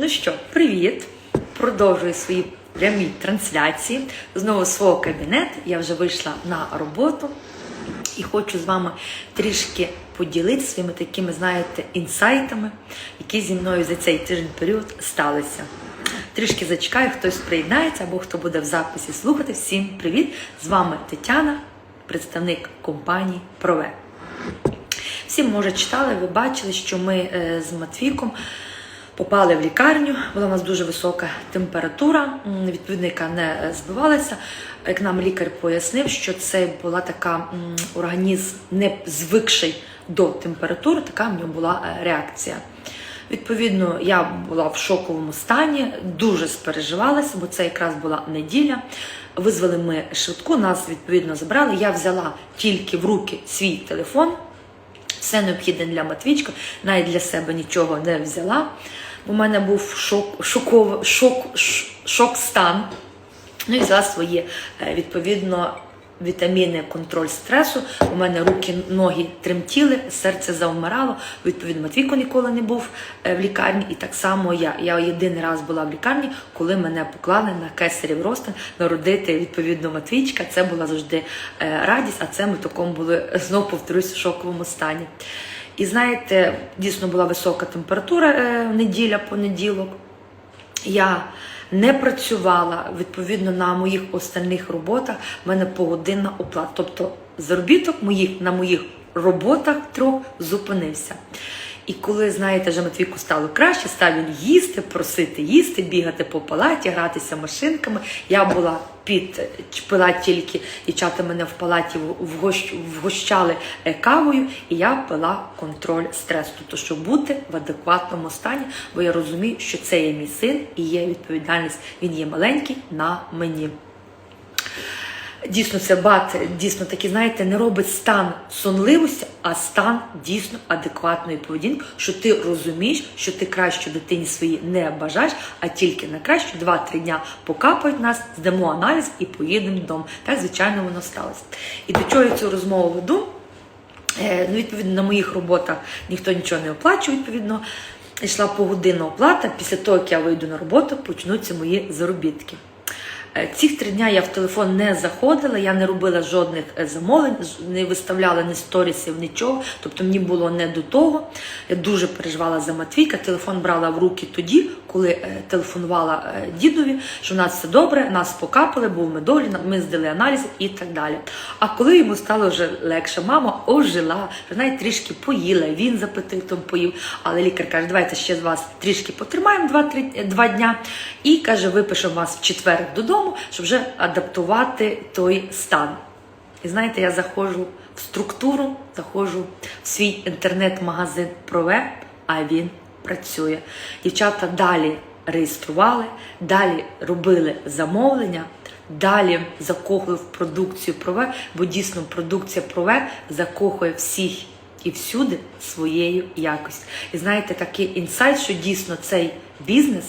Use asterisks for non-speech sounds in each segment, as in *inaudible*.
Ну що, привіт! Продовжую свої прямі трансляції. Знову свого кабінету. Я вже вийшла на роботу і хочу з вами трішки поділитися своїми такими, знаєте, інсайтами, які зі мною за цей тиждень період сталися. Трішки зачекаю, хтось приєднається або хто буде в записі слухати. Всім привіт! З вами Тетяна, представник компанії Прове. Всі, може, читали, ви бачили, що ми е, з Матвійком попали в лікарню. Була у нас дуже висока температура, відповідно, яка не е, збивалася. Як нам лікар пояснив, що це була така організм не звикший до температури, така в нього була е, реакція. Відповідно, я була в шоковому стані, дуже спереживалася, бо це якраз була неділя. Визвали ми швидку, нас відповідно забрали. Я взяла тільки в руки свій телефон, все необхідне для Матвічка, навіть для себе нічого не взяла. У мене був шок, шоков, шок, шок стан. Ну і взяла свої е, відповідно вітаміни, контроль стресу. У мене руки, ноги тремтіли, серце завмирало. Відповідно, Матвійко ніколи не був е, в лікарні, і так само я. Я єдиний раз була в лікарні, коли мене поклали на кесарів ростин народити відповідно Матвійчика. Це була завжди е, радість, а це ми в такому були *laughs* знову повторюсь в шоковому стані. І знаєте, дійсно була висока температура е, неділя, понеділок. Я не працювала відповідно на моїх остальних роботах. в мене погодинна оплата. Тобто заробіток моїх на моїх роботах трьох зупинився. І коли, знаєте, вже Матвійку стало краще, став він їсти, просити їсти, бігати по палаті, гратися машинками. Я була під пила тільки дівчата мене в палаті вгощ- вгощали е, кавою, і я пила контроль стресу, тобто щоб бути в адекватному стані, бо я розумію, що це є мій син і є відповідальність. Він є маленький на мені. Дійсно, це бат дійсно такий, знаєте, не робить стан сонливості, а стан дійсно адекватної поведінки, що ти розумієш, що ти краще дитині своїй не бажаєш, а тільки на краще два-три дня покапають нас, здамо аналіз і поїдемо додому. Так, звичайно, воно сталося. І до чого я цю розмову веду? Е, Ну, відповідно, на моїх роботах ніхто нічого не оплачує. Відповідно, йшла погодинна оплата. Після того, як я вийду на роботу, почнуться мої заробітки. Е, Ці три дня я в телефон не заходила, я не робила жодних е, замовлень, не виставляла ні сторісів, нічого. Тобто мені було не до того. Я дуже переживала за Матвійка. Телефон брала в руки тоді, коли е, телефонувала дідові, що в нас все добре, нас покапали, був медогляд, ми здали аналізи і так далі. А коли йому стало вже легше, мама ожила, вже навіть трішки поїла, він з апетитом поїв. Але лікар каже, давайте ще з вас трішки потримаємо два-три е, два дня. І каже, випишемо вас в четвер додому, щоб вже адаптувати той стан. І знаєте, я заходжу в структуру, заходжу в свій інтернет-магазин Прове, а він працює. Дівчата далі реєстрували, далі робили замовлення, далі закохли в продукцію Прове, бо дійсно продукція Прове закохує всіх і всюди своєю якістю. І знаєте, такий інсайт, що дійсно цей бізнес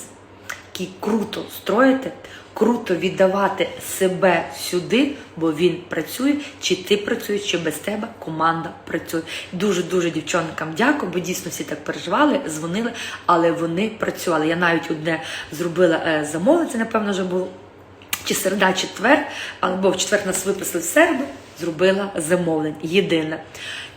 який круто строїти, круто віддавати себе сюди, бо він працює, чи ти працюєш, чи без тебе команда працює. Дуже дуже дівчонкам дякую, бо дійсно всі так переживали, дзвонили, але вони працювали. Я навіть одне зробила е, замовлення, напевно вже було чи середа, четвер, або в четвер нас виписали в середу, зробила замовлення. Єдине.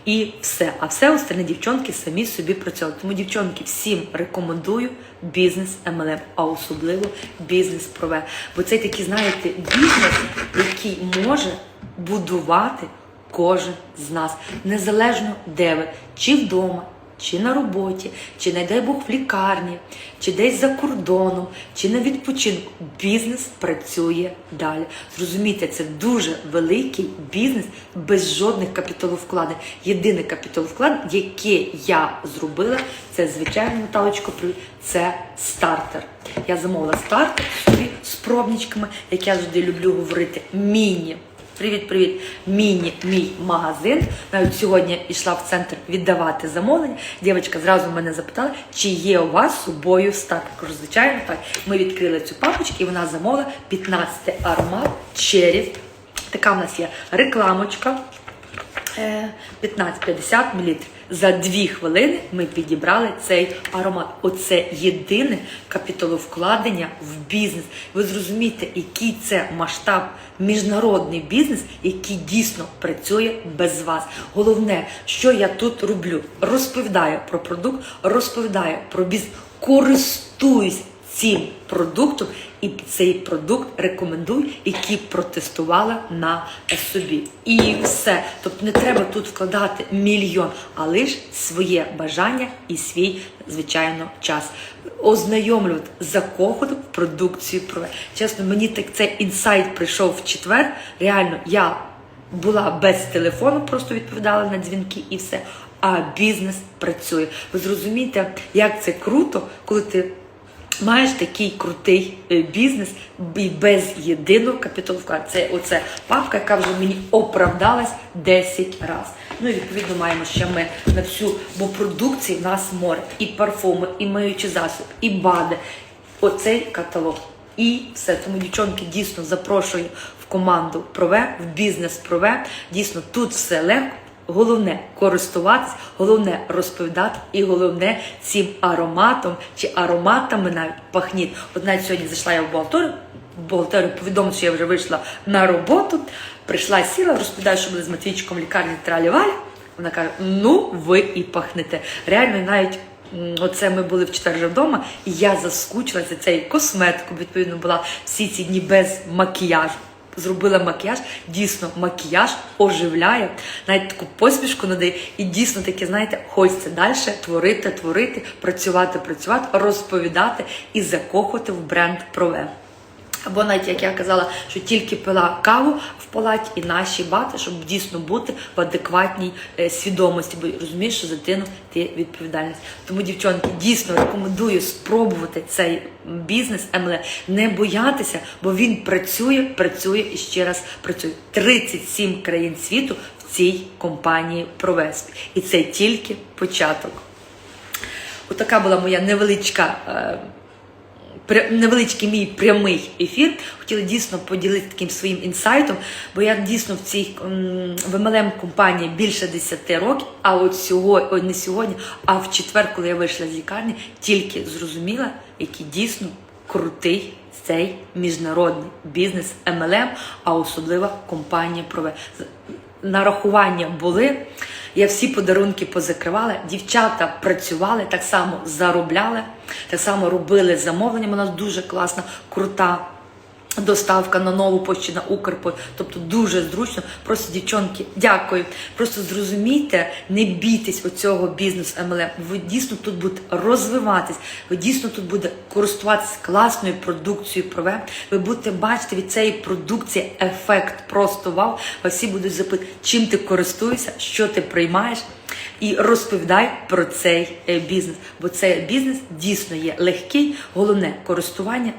І все. А все остальне дівчонки самі собі працювали. Тому, дівчонки, всім рекомендую бізнес MLM, а особливо бізнес прове. Бо це такий, знаєте, бізнес, який може будувати кожен з нас, незалежно де ви, чи вдома, чи на роботі, чи не дай Бог в лікарні, чи десь за кордоном, чи на відпочинку. Бізнес працює далі. Зрозумійте, це дуже великий бізнес без жодних капіталовкладень. Єдине капіталовкладення, яке я зробила, це звичайно Наталочко, це стартер. Я замовила стартер собі з пробничками, як я завжди люблю говорити, міні. Привіт, привіт, міні мій магазин. Навіть сьогодні йшла в центр віддавати замовлення. Дівчинка зразу мене запитала, чи є у вас з собою стартер. Кажу, звичайно, так. Ми відкрили цю папочку і вона замовила 15 армат черів. Така в нас є рекламочка. Е, 15-50 мл. За дві хвилини ми підібрали цей аромат. Оце єдине капіталовкладення в бізнес. Ви зрозумієте, який це масштаб міжнародний бізнес, який дійсно працює без вас. Головне, що я тут роблю, розповідаю про продукт, розповідаю про бізнес, користуюсь цим продуктом і цей продукт рекомендую, який протестувала на собі. І все. Тобто не треба тут вкладати мільйон, а лише своє бажання і свій, звичайно, час. Ознайомлювати, закохувати в продукцію. про Чесно, мені так цей інсайт прийшов в четвер. Реально, я була без телефону, просто відповідала на дзвінки і все. А бізнес працює. Ви зрозумієте, як це круто, коли ти маєш такий крутий е, бізнес і без єдиного капіталу вкладу. Це оце папка, яка вже мені оправдалась 10 разів. Ну і відповідно маємо ще ми на всю, бо продукції в нас море, і парфуми, і миючі засоби, і бади. Оцей каталог. І все. Тому дівчонки дійсно запрошую в команду Прове, в бізнес Прове. Дійсно, тут все легко. Головне користуватись, головне розповідати, і головне цим ароматом чи ароматами навіть пахніть. От навіть сьогодні зайшла я в бухгалтерію, бухгалтерію повідомила, що я вже вийшла на роботу. Прийшла сіла, розповідаю, що були з Матвійчиком в лікарні тралі-валі. Вона каже: ну ви і пахнете. Реально, навіть оце ми були в четвер вдома, і я заскучила за цей косметику. Відповідно, була всі ці дні без макіяжу. Зробила макіяж, дійсно макіяж оживляє, навіть таку посмішку надає, і дійсно таке, знаєте, хочеться далі творити, творити, працювати, працювати, розповідати і закохувати в бренд Прове. Або навіть як я казала, що тільки пила каву в палаті і наші бати, щоб дійсно бути в адекватній е, свідомості, бо розумієш, що за дитину ти відповідальність. Тому, дівчонки, дійсно рекомендую спробувати цей бізнес МЛ, не боятися, бо він працює, працює і ще раз працює. 37 країн світу в цій компанії Провеспі. І це тільки початок. Отака була моя невеличка. Невеличкий мій прямий ефір. Хотіла дійсно поділитися таким своїм інсайтом, бо я дійсно в цій в MLM компанії більше 10 років. А от сьогодні, не сьогодні, а в четвер, коли я вийшла з лікарні, тільки зрозуміла, який дійсно крутий цей міжнародний бізнес MLM, а особливо компанія Прове. Нарахування були. Я всі подарунки позакривала. Дівчата працювали, так само заробляли, так само робили замовлення. Нас дуже класна, крута доставка на нову почту на Укрпо. Тобто дуже зручно. Просто дівчонки, дякую. Просто зрозумійте, не бійтесь оцього бізнесу MLM. Ви дійсно тут будете розвиватись, ви дійсно тут будете користуватися класною продукцією прове. Ви будете бачити від цієї продукції ефект просто вау. Вас всі будуть запитати, чим ти користуєшся, що ти приймаєш. І розповідай про цей е, бізнес, бо цей бізнес дійсно є легкий, головне користування.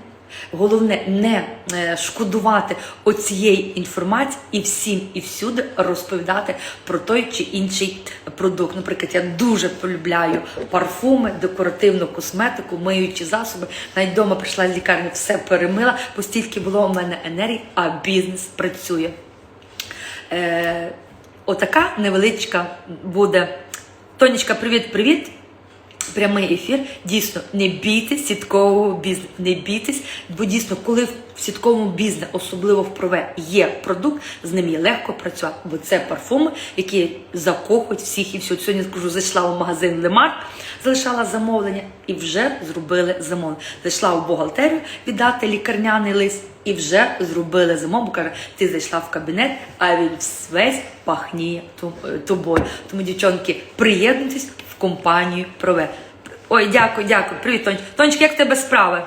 Головне не е, шкодувати оцієї інформації і всім і всюди розповідати про той чи інший продукт. Наприклад, я дуже полюбляю парфуми, декоративну косметику, миючі засоби. Навіть вдома прийшла з лікарні, все перемила, бо стільки було у мене енергії, а бізнес працює. Е, отака невеличка буде. Тонечка, привіт-привіт! Прямий ефір. Дійсно, не бійтесь сіткового бізнесу, не бійтесь, бо дійсно, коли в сітковому бізнесі, особливо в прове, є продукт, з ним є легко працювати, бо це парфуми, які закохують всіх і всю. Сьогодні скажу, зайшла в магазин Лемарк, залишала замовлення і вже зробили замовлення. Зайшла в бухгалтерію віддати лікарняний лист. І вже зробили замову, каже, ти зайшла в кабінет, а він весь пахніє е, тобою. Тому, дівчонки, приєднуйтесь компанію Прове. Ой, дякую, дякую. Привіт, Тонечка. Тонечка, як в тебе справи?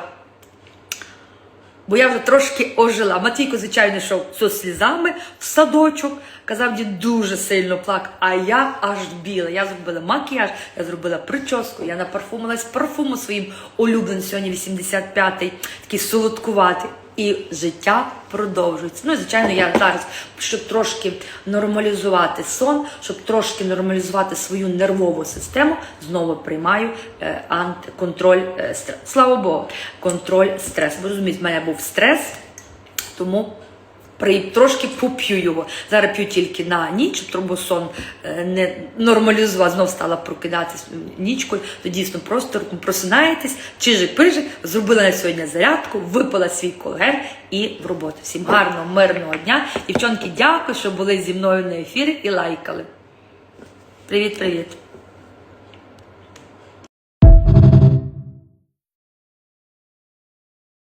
Бо я вже трошки ожила. Матвійко, звичайно, йшов зі слізами в садочок. Казав, дід дуже сильно плакав, а я аж біла. Я зробила макіяж, я зробила прическу, я напарфумилась парфуму своїм улюбленим сьогодні 85-й, такий солодкуватий. І життя продовжується. Ну, звичайно, я зараз, щоб трошки нормалізувати сон, щоб трошки нормалізувати свою нервову систему, знову приймаю е, антиконтроль е, стрес. Слава Богу, контроль стрес. Ви розумієте, в мене був стрес, тому Трошки поп'ю його. Зараз п'ю тільки на ніч, щоб тромбосон е, не нормалізував, знов стала прокидатись нічкою. То дійсно просто просинаєтесь, чижик-пижик, зробила на сьогодні зарядку, випила свій колаген і в роботу. Всім гарного, мирного дня. Дівчонки, дякую, що були зі мною на ефірі і лайкали. Привіт, привіт.